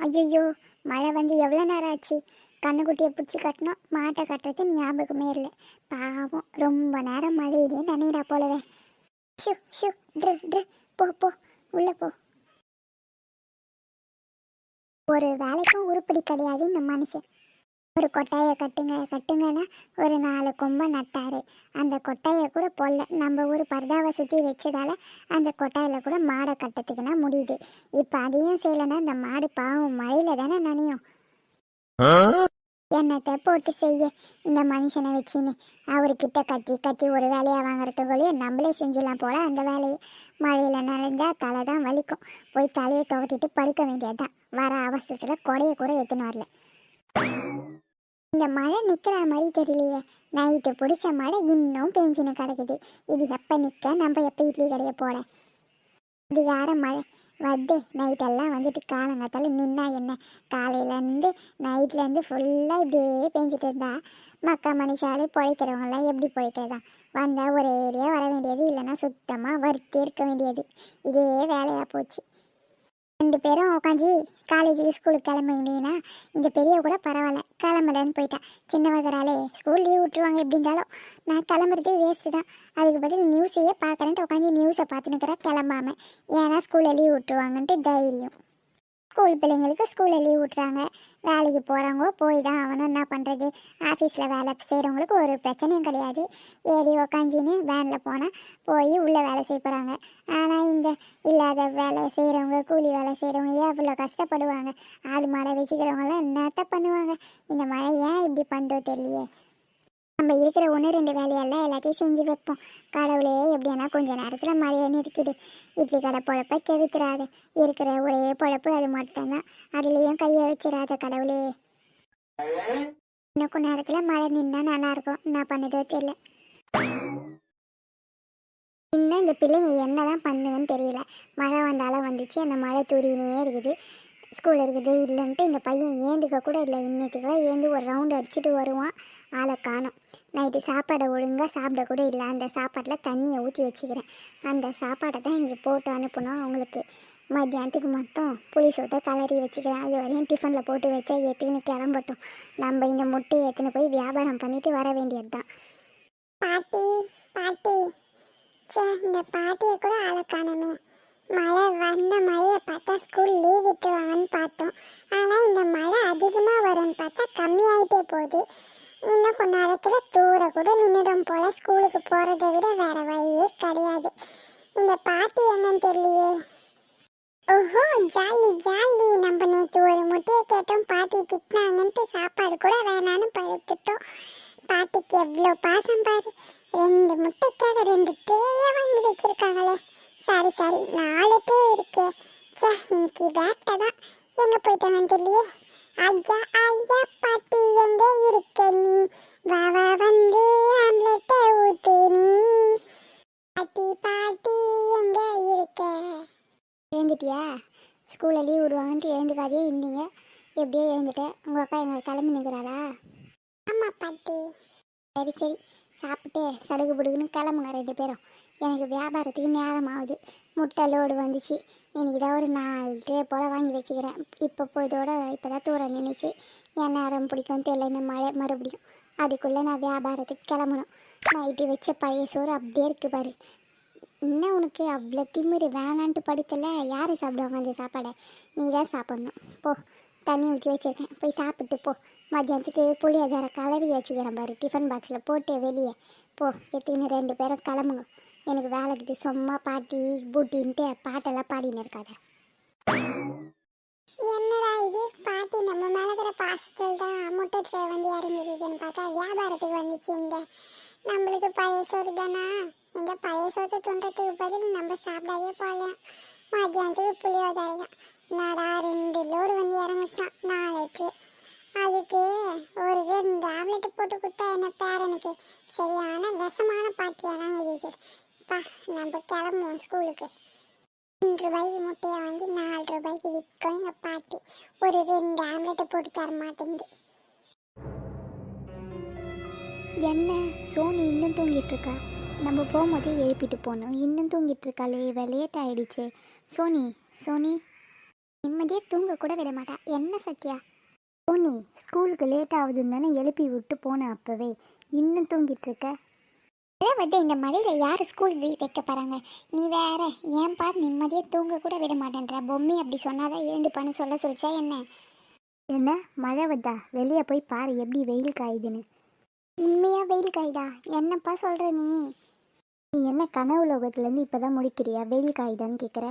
ஐயோ மழை வந்து எவ்வளோ நேரம் ஆச்சு? கண்ணுக்குட்டியை பிடிச்சி கட்டணும் மாட்டை கட்டுறது ஞாபகமே இல்லை. பாவம் ரொம்ப நேரம் மழையிலே நினைடா போலவே. ஷு ஷு ட்ரு ட்ரு போ போ உள்ளே போ. ஒரு வேலைக்கும் உருப்படி கிடையாது இந்த மனுஷன். ஒரு கொட்டாயை கட்டுங்க கட்டுங்கன்னா ஒரு நாலு கொம்பை நட்டாரு. அந்த கொட்டாயை கூட போடல நம்ம ஊர் பர்தாவை சுற்றி வச்சதால அந்த கொட்டாயில் கூட மாடை கட்டத்துக்குன்னா முடியுது. இப்போ அதையும் செய்யலைன்னா இந்த மாடு பாவம் மழையில தானே நனையும். என்னத்தை போட்டு செய்ய? இந்த மனுஷனை வச்சுன்னு அவர்கிட்ட கத்தி கத்தி ஒரு வேலையை வாங்குறதுக்குள்ளேயே நம்மளே செஞ்சிடலாம் போல அந்த வேலையை. மழையில் நனைஞ்சால் தலை தான் வலிக்கும். போய் தலையை துவட்டிட்டு படுக்க வேண்டியதுதான். வர அவசரத்தில் கொடையை கூட எடுத்துன்னு வரல. இந்த மழை நிற்கிற மாதிரி தெரியலையே. நைட்டு பிடிச்ச மழை இன்னும் பெஞ்சுன்னு கிடக்குது. இது எப்போ நிற்க நம்ம எப்போ இட்லி கடையை போட இது யார மழை வந்து நைட்டெல்லாம் வந்துட்டு காலங்காத்தால நின்னா என்ன? காலையிலேருந்து நைட்லேருந்து ஃபுல்லாக இப்படியே பெஞ்சிட்டு இருந்தா. மக்கா மனுஷாலே பிழைக்கிறவங்களாம் எப்படி பிழைக்கிறதா? வந்தால் ஒரேடியாக வர வேண்டியது இல்லைன்னா சுத்தமாக வறுத்தே இருக்க வேண்டியது. இதே வேலையாக போச்சு. ரெண்டு பேரும் உட்காந்து காலேஜுக்கு ஸ்கூலுக்கு கிளம்புனீங்கன்னா இந்த பெரிய கூட பரவாயில்ல. கிளம்புறேன்னு சின்ன சின்னவங்கறாலே ஸ்கூல் லீவ் விட்டுருவாங்க எப்படி இருந்தாலும். நான் கிளம்புறதே வேஸ்ட்டு தான். அதுக்கு பதில் நியூஸையே பார்க்குறேன்ட்டு உட்காந்து நியூஸை பார்த்துனுக்கிறா கிளம்பாம. ஏன்னா ஸ்கூலில் லீவ் விட்டுருவாங்கன்ட்டு தைரியம். ஸ்கூல் பிள்ளைங்களுக்கு ஸ்கூலில் லீவ் விட்றாங்க வேலைக்கு போகிறவங்க போய் தான் அவனும் என்ன பண்ணுறது ஆஃபீஸில் வேலை செய்கிறவங்களுக்கு ஒரு பிரச்சனையும் கிடையாது. ஏறி உக்காஞ்சின்னு வேனில் போனால் போய் உள்ளே வேலை செய்ய போகிறாங்க ஆனால் இந்த இல்லாத வேலை செய்கிறவங்க கூலி வேலை செய்கிறவங்க ஏன் இவ்வளோ கஷ்டப்படுவாங்க? ஆடு மாடை வச்சுக்கிறவங்களாம் என்னத்த பண்ணுவாங்க? இந்த மழை ஏன் இப்படி பண்ணுறது தெரியலையே. நம்ம இருக்கிற ஒன்று ரெண்டு வேலையெல்லாம் எல்லாத்தையும் செஞ்சு வைப்போம். கடவுளே எப்படியானா கொஞ்ச நேரத்தில் மழையை நிறுத்திடு. இட்லி கடை பொழப்பை கெடுத்துறாத. இருக்கிற ஒரே பொழப்பு அது மட்டும்தான். அதுலேயும் கையை வச்சிடாத கடவுளே. இன்னும் கொஞ்ச நேரத்தில் மழை நின்னா நல்லா இருக்கும் என்ன பண்ணுதோ தெரியல. இன்னும் இந்த பிள்ளைங்க என்ன தான் பண்ணுதுன்னு தெரியல. மழை வந்தாலும் வந்துச்சு. அந்த மழை தூரினே இருக்குது. ஸ்கூல் இருக்குது. இல்லைன்ட்டு இந்த பையன் ஏந்துக்க கூட இல்லை. இன்னைக்குலாம் ஏந்து ஒரு ரவுண்டு அடிச்சுட்டு வருவான். ஆளை காணும். நைட்டு சாப்பாடை ஒழுங்காக சாப்பிட கூட இல்லை. அந்த சாப்பாட்டில் தண்ணியை ஊற்றி வச்சுக்கிறேன். அந்த சாப்பாடை தான் இன்றைக்கி போட்டு அனுப்பணும். அவங்களுக்கு மத்தியானத்துக்கு மட்டும் புளி சோட்டை கலரி வச்சுக்கிறேன். அது வரையும் டிஃபனில் போட்டு வச்சா எத்துக்குன்னு கிளம்பட்டும். நம்ம இந்த முட்டையை எடுத்துன்னு போய் வியாபாரம் பண்ணிட்டு வர வேண்டியது தான் பாட்டி பாட்டி. சே இந்த பாட்டியை கூட ஆளை மழை வந்த மழையை பார்த்தா ஸ்கூல் லீவ் விட்டுருவாங்கன்னு பார்த்தோம். ஆனால் இந்த மழை அதிகமாக வரும்னு பார்த்தா கம்மியாயிட்டே போகுது. இன்னும் கொஞ்ச நேரத்தில் தூர கூட நின்றுடும் போல ஸ்கூலுக்கு போகிறத விட வேற வழியே கிடையாது. இந்த பாட்டி என்னன்னு தெரியலையே. ஓஹோ ஜாலி ஜாலி. நம்ம நேற்று ஒரு முட்டையை கேட்டோம். பாட்டி திட்டினாங்கன்ட்டு சாப்பாடு கூட வேணான்னு படுத்துட்டோம். பாட்டிக்கு எவ்வளோ பாசம் பாரு. ரெண்டு முட்டைக்காக ரெண்டு டேயே வாங்கி வச்சிருக்காங்களே. சாரி சாரி நாலு டே இருக்கே. சே இன்னைக்கு வேட்டை தான். எங்கே போயிட்டாங்கன்னு தெரியலையே? ஐயா ஐயா பாட்டி எங்கே இருக்கேன் எழுந்துட்டியா ஸ்கூலில் லீவ் விடுவாங்கன்ட்டு எழுந்துக்காதே இருந்தீங்க. எப்படியோ எழுந்துட்டேன். உங்கள் அக்கா எங்களை கிளம்பி நிற்கிறாளா ஆமாம் பாட்டி. சரி சரி. சாப்பிட்டு சடுகு புடுகுன்னு கிளம்புங்க ரெண்டு பேரும். எனக்கு வியாபாரத்துக்கு நேரம் ஆகுது. முட்டை லோடு வந்துச்சு. இன்னைக்கு தான் ஒரு நாலு ட்ரே போல் வாங்கி வச்சுக்கிறேன். இப்போ போய் இதோட இப்போ தான் தூரம் நின்றுச்சு என் நேரம் பிடிக்கும் தெரியல. இந்த மழை மறுபடியும். அதுக்குள்ளே நான் வியாபாரத்துக்கு கிளம்பணும். நைட்டு வச்ச பழைய சோறு அப்படியே இருக்கு பாரு. இன்னும் உனக்கு அவ்வளோ திமிரு வேணான்ட்டு படுத்தல? யார் சாப்பிடுவாங்க அந்த சாப்பாடை? நீ தான் சாப்பிட்ணும். போ தண்ணி ஊற்றி வச்சிருக்கேன். போய் சாப்பிட்டு போ. மத்தியானத்துக்கு புளியோதரை கலரி வச்சுக்கிறேன் பாரு. டிஃபன் பாக்ஸில் போட்டு வெளியே போ. எத்தனை ரெண்டு பேரும் கிளம்புங்க. எனக்கு வேலைக்கு சும்மா பாட்டி பூட்டின்ட்டு பாட்டெல்லாம் பாடின்னு இருக்காத. என்னடா இது? பாட்டி நம்ம மேலே இருக்கிற பாசத்தில் தான் முட்டை ட்ரே வந்து இறங்கிடுதுன்னு பார்த்தா வியாபாரத்துக்கு வந்துச்சு இந்த நம்மளுக்கு பழைய சோறு தானா? இந்த பழைய சோறு துண்டுறதுக்கு பதில் நம்ம சாப்பிடாதே போகலாம் மத்தியானத்துக்கு புளியோதரையும் நடா ரெண்டு லோடு வந்து இறங்குச்சான் நாளைக்கு. அதுக்கு ஒரு ரெண்டு ஆம்லெட் போட்டு கொடுத்தா என்ன பேரனுக்கு சரியான விஷமான பாட்டியாக தான் இது. பா நம்ம கிளம்புவோம் ஸ்கூலுக்கு. ரெண்டு ரூபாய்க்கு முட்டையை வாங்கி நாலு ரூபாய்க்கு விற்கும் எங்கள் பாட்டி. ஒரு ரெண்டு ஆம்லெட்டை போட்டு தர மாட்டேங்குது என்ன? சோனி இன்னும் தூங்கிட்டு இருக்கா நம்ம போகும்போதே எழுப்பிட்டு போகணும் இன்னும் தூங்கிட்டு இருக்காளே இவ லேட் ஆயிடுச்சு. சோனி சோனி. நிம்மதியே தூங்க கூட விட மாட்டா. என்ன சத்யா? சோனி ஸ்கூலுக்கு லேட் ஆகுதுன்னு தானே எழுப்பி விட்டு போனேன் அப்போவே. இன்னும் தூங்கிட்டு இருக்க இல்லை வந்து இந்த மழையில் யார் ஸ்கூல் வைக்க போகிறாங்க நீ வேற ஏன் பார் நிம்மதியே தூங்க கூட விட மாட்டேன்ற. பொம்மி அப்படி சொன்னாதான் எழுந்துப்பான்னு சொல்ல சொல்லிச்சா என்ன? என்ன? மழை வந்தா? வெளியே போய் பாரு எப்படி வெயில் காயுதுன்னு. உண்மையா வெயில் காய்தா? என்னப்பா சொல்கிற நீ? நீ என்ன கனவு லோகத்துலேருந்து இப்போ தான் முடிக்கிறியா? வெயில் காயுதான்னு கேட்குற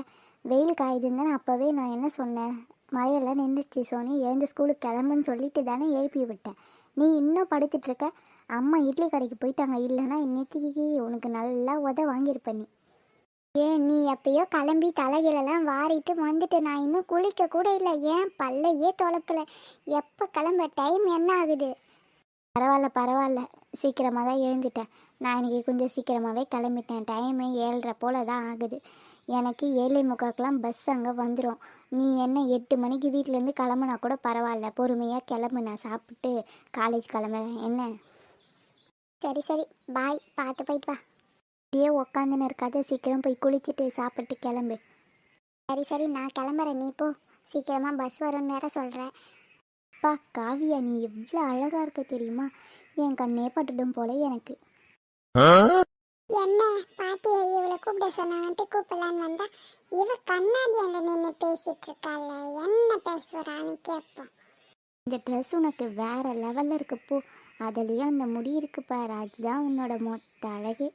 வெயில் காயுதுன்னு தானே அப்போவே நான் என்ன சொன்னேன் மழையெல்லாம் நின்றுச்சு சோனி. எழுந்து ஸ்கூலுக்கு கிளம்புன்னு சொல்லிட்டு தானே எழுப்பி விட்டேன். நீ இன்னும் படுத்துட்டு இருக்க அம்மா இட்லி கடைக்கு போயிட்டாங்க. இல்லைன்னா இன்னைக்கு உனக்கு நல்லா உத வாங்கியிருப்ப நீ. ஏன் நீ எப்பயோ கிளம்பி தலைகளெல்லாம் வாரிட்டு வந்துட்டு நான் இன்னும் குளிக்க கூட இல்லை. ஏன் பல்லையே தொலைக்கல எப்போ கிளம்ப? டைம் என்ன ஆகுது? பரவாயில்ல பரவாயில்ல. சீக்கிரமாக தான் எழுந்துட்டேன். நான் இன்னைக்கு கொஞ்சம் சீக்கிரமாகவே கிளம்பிட்டேன். டைமு ஏழரை போல தான் ஆகுது. எனக்கு ஏழை முக்காக்கெலாம் பஸ் அங்கே வந்துடும் நீ என்ன எட்டு மணிக்கு வீட்டிலேருந்து கிளம்புனா கூட பரவாயில்ல. பொறுமையாக கிளம்பு. நான் சாப்பிட்டு காலேஜ் கிளம்புறேன். என்ன? சரி சரி. பாய் பார்த்து போயிட்டு வா. அப்படியே உக்காந்துன்னு இருக்காத. சீக்கிரம் போய் குளிச்சுட்டு சாப்பிட்டு கிளம்பு. சரி சரி. நான் கிளம்புறேன். நீ போ. சீக்கிரமாக பஸ் வரும்னு வேற சொல்கிறேன் அப்பா காவியா நீ எவ்வளோ அழகாக இருக்க தெரியுமா? என் கண்ணே பட்டுடும் போல எனக்கு. என்ன? பாட்டியை இவளை கூப்பிட சொன்னாங்கன்ட்டு கூப்பிடலான்னு வந்தா இவ கண்ணாடி அங்க நின்று பேசிட்டு இருக்காள் என்ன பேசுறான்னு கேட்போம் இந்த ட்ரெஸ் உனக்கு வேற லெவலில் இருக்கு போ. அதுலேயும் அந்த முடி இருக்கு பாரு அதுதான் உன்னோட மொத்த அழகே.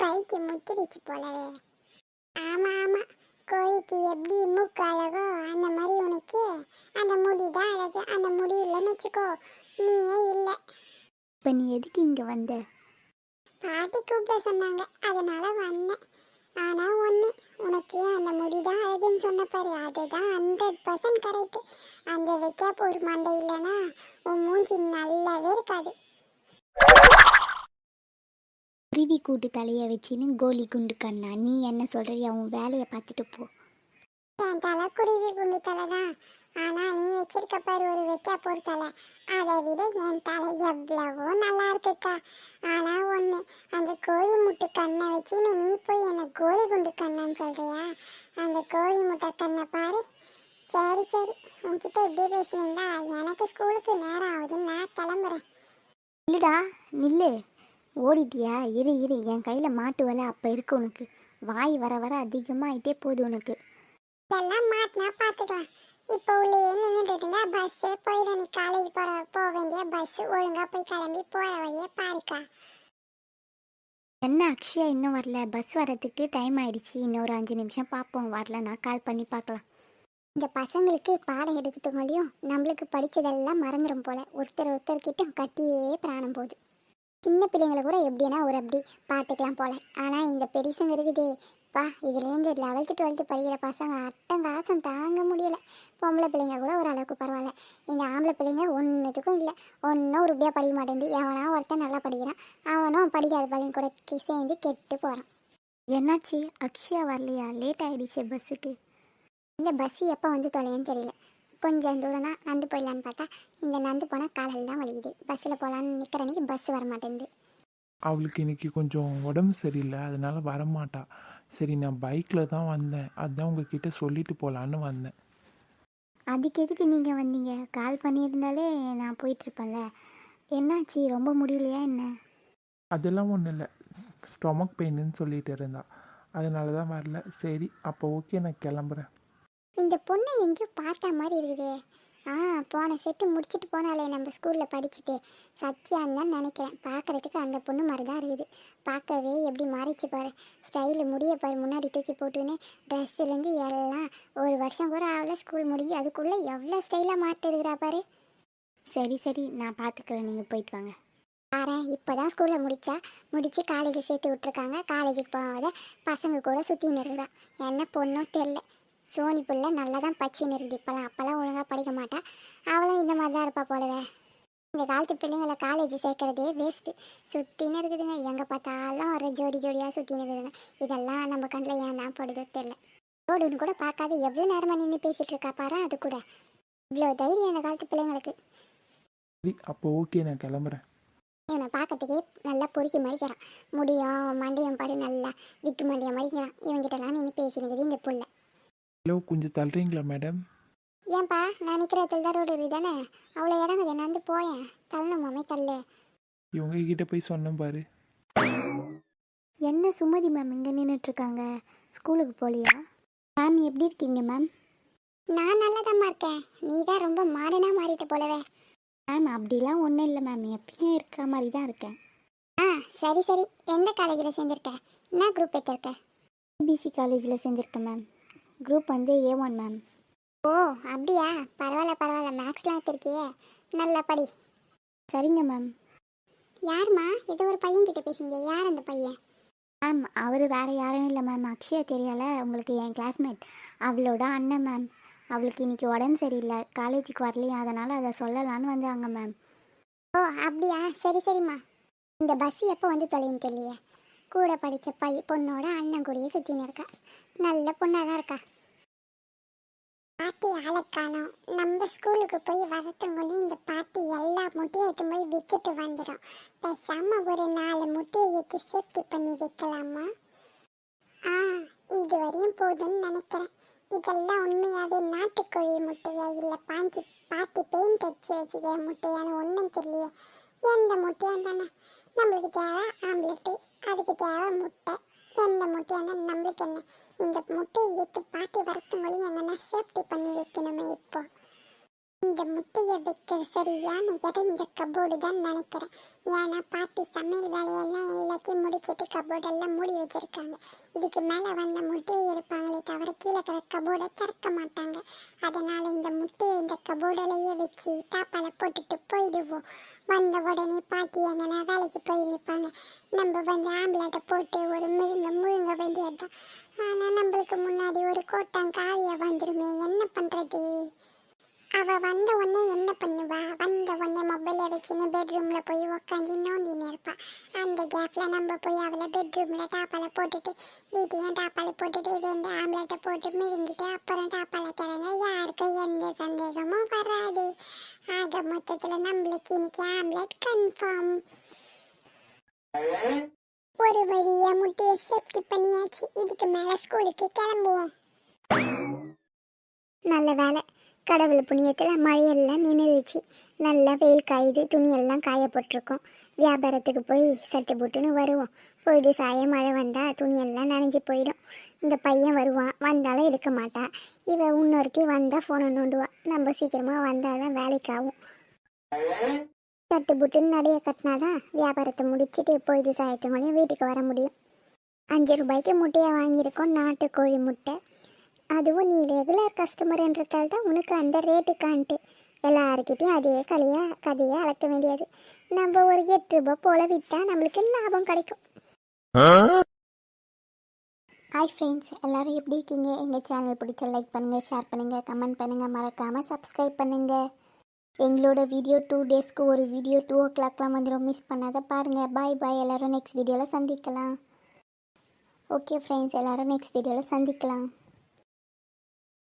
கைக்கு முத்திருச்சு போலவே. ஆமா ஆமா. கோழிக்கு எப்படி மூக்கு அழகோ அந்த மாதிரி உனக்கு அந்த முடி தான் அழகு அந்த முடி இல்லைன்னு வச்சுக்கோ. நீயே இல்லை. இப்போ நீ எதுக்கு இங்கே வந்த? பாட்டி கூப்பிட சொன்னாங்க. அதனால வந்தேன். ஆனா ஒண்ணு உனக்கு அந்த முடி தான் அழகுன்னு சொன்ன பாரு. அதுதான் ஹண்ட்ரட் பர்சன்ட் கரெக்ட் அந்த வைக்காப்பு ஒரு மண்டை இல்லைன்னா உன் மூஞ்சி நல்லாவே இருக்காது. குருவி கூட்டு தலையை வச்சுன்னு கோலி குண்டு கண்ணா. நீ என்ன சொல்றியா? உன் வேலையை பார்த்துட்டு போ. என் தலை குருவி குண்டு தலை தான். ஆனா நீ வச்சிருக்க பாரு ஒரு வைக்காப்பு ஒரு தலை அதை விட என் தலை எவ்வளவோ நல்லா இருக்குக்கா. ஆனா ஒண்ணு அந்த கோழி முட்டை கண்ணை வச்சு நீ போய் என்ன கோழி குண்டு கண்ணன்னு சொல்றியா? அந்த கோழி முட்டை கண்ணை பாரு. சரி சரி. உன்கிட்ட இப்படியே பேசுனீங்களா எனக்கு ஸ்கூலுக்கு நேரம் ஆகுது. நான் கிளம்புறேன். இல்லடா நில்லு. ஓடிட்டியா? இரு இரு. என் கையில் மாட்டு வலை அப்போ இருக்கு உனக்கு. வாய் வர வர அதிகமாகிட்டே போகுது உனக்கு. இதெல்லாம் மாட்டினா பார்த்துக்கலாம் இப்போ உள்ளே நின்றுட்டு இருந்தா பஸ்ஸே போயிடும். நீ காலேஜ் போற போக வேண்டிய பஸ் ஒழுங்கா போய் கிளம்பி போற வழியே பாருக்கா. என்ன அக்ஷயா இன்னும் வரல? பஸ் வரதுக்கு டைம் ஆயிடுச்சு. இன்னொரு அஞ்சு நிமிஷம் பார்ப்போம் வரலன்னா கால் பண்ணி பார்க்கலாம் இந்த பசங்களுக்கு பாடம் எடுக்கிறதுங்களையும் நம்மளுக்கு படிச்சதெல்லாம் மறந்துடும் போல. ஒருத்தர் ஒருத்தர் கிட்ட கட்டியே பிராணம் போகுது. சின்ன பிள்ளைங்களை கூட எப்படின்னா ஒரு அப்படி பார்த்துக்கலாம் போல. ஆனால் இந்த பெருசுங்க இருக்குதே பா இதுலேருந்து லெவல்த்து டுவெல்த்து படிக்கிற பசங்க அட்டங்காசம் தாங்க முடியல. பொம்பளை பிள்ளைங்க கூட ஓரளவுக்கு பரவாயில்ல. இந்த ஆம்பளை பிள்ளைங்க ஒன்றுத்துக்கும் இல்லை. ஒன்றும் உருப்படியாக படிக்க மாட்டேங்குது. எவனா ஒருத்தன் நல்லா படிக்கிறான். அவனும் படிக்காத பள்ளிங்க கூட சேர்ந்து கெட்டு போகிறான் என்னாச்சு? அக்ஷயா வரலையா? லேட் ஆயிடுச்சு பஸ்ஸுக்கு. இந்த பஸ் எப்போ வந்து தொலைன்னு தெரியல. கொஞ்சம் தூரம் தான் நடந்து போயிடலான்னு பார்த்தா இந்த நடந்து போனால் காலையில் தான் வலிக்குது. பஸ்ஸில் போகலான்னு நிற்கிற அன்னைக்கு பஸ் வர மாட்டேங்குது அவளுக்கு இன்னைக்கு கொஞ்சம் உடம்பு சரியில்லை. அதனால வரமாட்டா. சரி நான் பைக்கில் தான் வந்தேன். அதான் உங்ககிட்ட சொல்லிட்டு போகலான்னு வந்தேன். அதுக்கு எதுக்கு நீங்கள் வந்தீங்க? கால் பண்ணியிருந்தாலே நான் போயிட்டுருப்பேன்ல. என்னாச்சு? ரொம்ப முடியலையா என்ன? அதெல்லாம் ஒன்றும் இல்லை. ஸ்டொமக் பெயின்னு சொல்லிட்டு இருந்தா. அதனால தான் வரல. சரி அப்போ ஓகே நான் கிளம்புறேன். இந்த பொண்ணை எங்கேயோ பார்த்த மாதிரி இருக்குதே. ஆ போன செட்டு முடிச்சுட்டு போனாலே நம்ம ஸ்கூலில் படிச்சுட்டு. சத்யான்னு தான் நினைக்கிறேன். பார்க்குறதுக்கு அந்த பொண்ணு மாதிரி தான் இருக்குது. பார்க்கவே எப்படி மாறிச்சு பாரு. ஸ்டைலு முடிய பாரு. முன்னாடி தூக்கி போட்டுன்னு ட்ரெஸ்ஸுலேருந்து எல்லாம் ஒரு வருஷம் கூட ஆகல ஸ்கூல் முடிஞ்சு. அதுக்குள்ளே எவ்வளோ ஸ்டைலாக மாட்டு இருக்கிறா பாரு. சரி சரி. நான் பார்த்துக்கிறேன் நீங்கள் போயிட்டு வாங்க. பாரு இப்போ தான் ஸ்கூலில் முடித்தா முடித்து காலேஜ் சேர்த்து விட்ருக்காங்க காலேஜுக்கு போகாத பசங்க கூட சுற்றின்னு இருக்கிறா. என்ன பொண்ணும் தெரில சோனி பிள்ளை நல்லா தான் பச்சின்னு இருக்குது இப்போலாம் அப்போல்லாம் ஒழுங்காக படிக்க மாட்டா. அவளும் இந்த மாதிரி தான் இருப்பா போலவே. இந்த காலத்து பிள்ளைங்களை காலேஜ் சேர்க்கறதே வேஸ்ட்டு சுற்றின்னு இருக்குதுங்க. எங்கே பார்த்தாலும் ஒரு ஜோடி ஜோடியாக சுற்றின்னு இருக்குதுங்க. இதெல்லாம் நம்ம கண்ணில் ஏன் தான் படுதோ தெரில ரோடுன்னு கூட பார்க்காத எவ்வளோ நேரமாக நின்று பேசிகிட்டு இருக்கா பாரு அது கூட. இவ்வளோ தைரியம் இந்த காலத்து பிள்ளைங்களுக்கு. சரி அப்போ ஓகே நான் கிளம்புறேன். இவனை பார்க்கறதுக்கே நல்லா பொறுக்கி மறிக்கிறான் முடியும் மண்டையும் பாரு நல்லா விக்கு மண்டையை மறிக்கிறான் இவங்கிட்டலாம் நின்று பேசினுக்குது இந்த புள்ள. ஹலோ கொஞ்சம் தள்ளுறீங்களா மேடம் ஏன்பா நான் நிற்கிற தான் ரோடு தானே அவ்வளோ இடங்குது நான் வந்து போயேன். தள்ளணுமாமே தள்ளு. இவங்க கிட்ட போய் சொன்னேன் பாரு. என்ன சுமதி மேம் இங்கே நின்றுட்டுருக்காங்க ஸ்கூலுக்கு போகலையா மேம் எப்படி இருக்கீங்க மேம் நான் நல்லதாம்மா இருக்கேன். நீ தான் ரொம்ப மாடனாக மாறிட்ட போலவே. மேம் அப்படிலாம் ஒன்றும் இல்லை மேம் எப்பயும் இருக்கிற மாதிரி தான் இருக்கேன். ஆ சரி சரி. எந்த காலேஜில் சேர்ந்துருக்க? என்ன குரூப் எடுத்திருக்க பிசி காலேஜில் செஞ்சுருக்கேன் மேம் குரூப் வந்து ஏ ஒன் மேம் ஓ அப்படியா? பரவாயில்ல பரவாயில்ல. மேக்ஸ்லாம் எடுத்திருக்கியே. நல்லா படி. சரிங்க மேம் யாரும்மா? ஏதோ ஒரு பையன் கிட்ட பேசுங்க யார் அந்த பையன்? மேம் அவர் வேறு யாரும் இல்லை மேம் அக்ஷயா தெரியல. உங்களுக்கு என் கிளாஸ்மேட் அவளோட அண்ணன் மேம் அவளுக்கு இன்னைக்கு உடம்பு சரியில்லை. காலேஜுக்கு வரலையா. அதனால் அதை சொல்லலான்னு வந்தாங்க மேம் ஓ அப்படியா? சரி சரிம்மா. இந்த பஸ் எப்போ வந்து தொலைன்னு தெரியலையே. கூட படித்த பை பொண்ணோட அண்ணன் கூடயே சுற்றின்னு இருக்கா. நல்ல பொண்ணாக தான் இருக்கா. பாட்டி ஆளக்கானோம் நம்ம ஸ்கூலுக்கு போய் வரத்துங்களே இந்த பாட்டி எல்லா முட்டையும் எடுத்து போய் விற்றுட்டு வந்துடும். பேசாம ஒரு நாலு முட்டையை எடுத்து சேஃப்டி பண்ணி வைக்கலாமா? ஆ இது வரையும் போதும்னு நினைக்கிறேன். இதெல்லாம் உண்மையாகவே நாட்டுக்கோழி முட்டையா இல்லை பாஞ்சி பாட்டி பெயிண்ட் அடிச்சு வச்சுக்கிற முட்டையான்னு ஒன்றும் தெரியல. எந்த முட்டையாக தானே நம்மளுக்கு தேவை ஆம்லெட்டு அதுக்கு தேவை முட்டை. எந்த முட்டையா நம்மளுக்கு என்ன? இந்த முட்டையை எடுத்து பாட்டி வரத்துங்களையும் என்னென்ன சேஃப்டி பண்ணி வைக்கணுமே இப்போ? இந்த முட்டையை வைக்க சரியான இடம் இந்த கபோர்டு தான் நினைக்கிறேன். ஏன்னா பாட்டி சமையல் வேலையெல்லாம் எல்லாத்தையும் முடிச்சிட்டு கபோர்டெல்லாம் மூடி வச்சிருக்காங்க. இதுக்கு மேலே வந்த முட்டையை எடுப்பாங்களே தவிர கீழே கிடக்க கபோர்டை திறக்க மாட்டாங்க. அதனால இந்த முட்டையை இந்த கபோர்டிலேயே வச்சு தாப்பால போட்டுட்டு போயிடுவோம். வந்த உடனே பாட்டி என்னன்னா வேலைக்கு போயிருப்பாங்க. நம்ம வந்து ஆம்பளை போட்டு ஒரு முழுங்க முழுங்க வேண்டியது தான் ஆனால் நம்மளுக்கு முன்னாடி ஒரு கோட்டம் காவியா வந்துருமே என்ன பண்ணுறது அவ வந்த உடனே என்ன பண்ணுவா? வந்த உடனே மொபைலை வச்சுன்னு பெட்ரூம்ல போய் உக்காந்து நோண்டின்னு இருப்பா. அந்த கேப்ல நம்ம போய் அவளை பெட்ரூம்ல டாப்பால போட்டுட்டு வீட்டையும் டாப்பால போட்டுட்டு ரெண்டு ஆம்லெட்டை போட்டு மிழுங்கிட்டு அப்புறம் டாப்பால திறந்தா யாருக்கும் எந்த சந்தேகமும் வராது. ஆக மொத்தத்துல நம்மளுக்கு இன்னைக்கு ஆம்லெட் கன்ஃபார்ம் ஒரு வழியா முட்டையை சேஃப்டி பண்ணியாச்சு. இதுக்கு மேல ஸ்கூலுக்கு கிளம்புவோம். நல்ல வேலை. கடவுள் புண்ணியத்தில் மழையெல்லாம் நின்றுச்சு நல்லா வெயில் காயுது துணியெல்லாம் காய போட்டிருக்கோம் வியாபாரத்துக்கு போய் சட்டை போட்டுன்னு வருவோம். பொழுது சாய மழை வந்தால் துணியெல்லாம் நனைஞ்சு போயிடும். இந்த பையன் வருவான் வந்தாலும் எடுக்க மாட்டான் இவன் இன்னொருத்தி வந்தால் ஃபோனை நோண்டுவான் நம்ம சீக்கிரமாக வந்தால் தான் வேலைக்கு ஆகும். சட்டு புட்டுன்னு நடைய கட்டினாதான் வியாபாரத்தை முடிச்சுட்டு பொழுது சாயத்துங்களையும் வீட்டுக்கு வர முடியும். அஞ்சு ரூபாய்க்கு முட்டையை வாங்கியிருக்கோம் நாட்டுக்கோழி முட்டை. அதுவும் நீ ரெகுலர் கஸ்டமர்ன்றதால தான் உனக்கு அந்த ரேட்டு காண்ட்டு எல்லாருக்கிட்டையும் அதே கலையா கதையை அளக்க வேண்டியது. நம்ம ஒரு எட்டு ரூபாய் போல விற்றா நம்மளுக்கு லாபம் கிடைக்கும்? ஹாய் ஃப்ரெண்ட்ஸ் எல்லாரும் எப்படி இருக்கீங்க? எங்கள் சேனல் பிடிச்ச லைக் பண்ணுங்கள் ஷேர் பண்ணுங்கள் கமெண்ட் பண்ணுங்கள் மறக்காமல் சப்ஸ்கிரைப் பண்ணுங்கள் எங்களோட வீடியோ டூ டேஸ்க்கு ஒரு வீடியோ டூ ஓ கிளாக்லாம் வந்துடும் மிஸ் பண்ணாத பாருங்கள் பாய் பாய் எல்லோரும் நெக்ஸ்ட் வீடியோவில் சந்திக்கலாம். ஓகே ஃப்ரெண்ட்ஸ் எல்லோரும் நெக்ஸ்ட் வீடியோவில் சந்திக்கலாம்.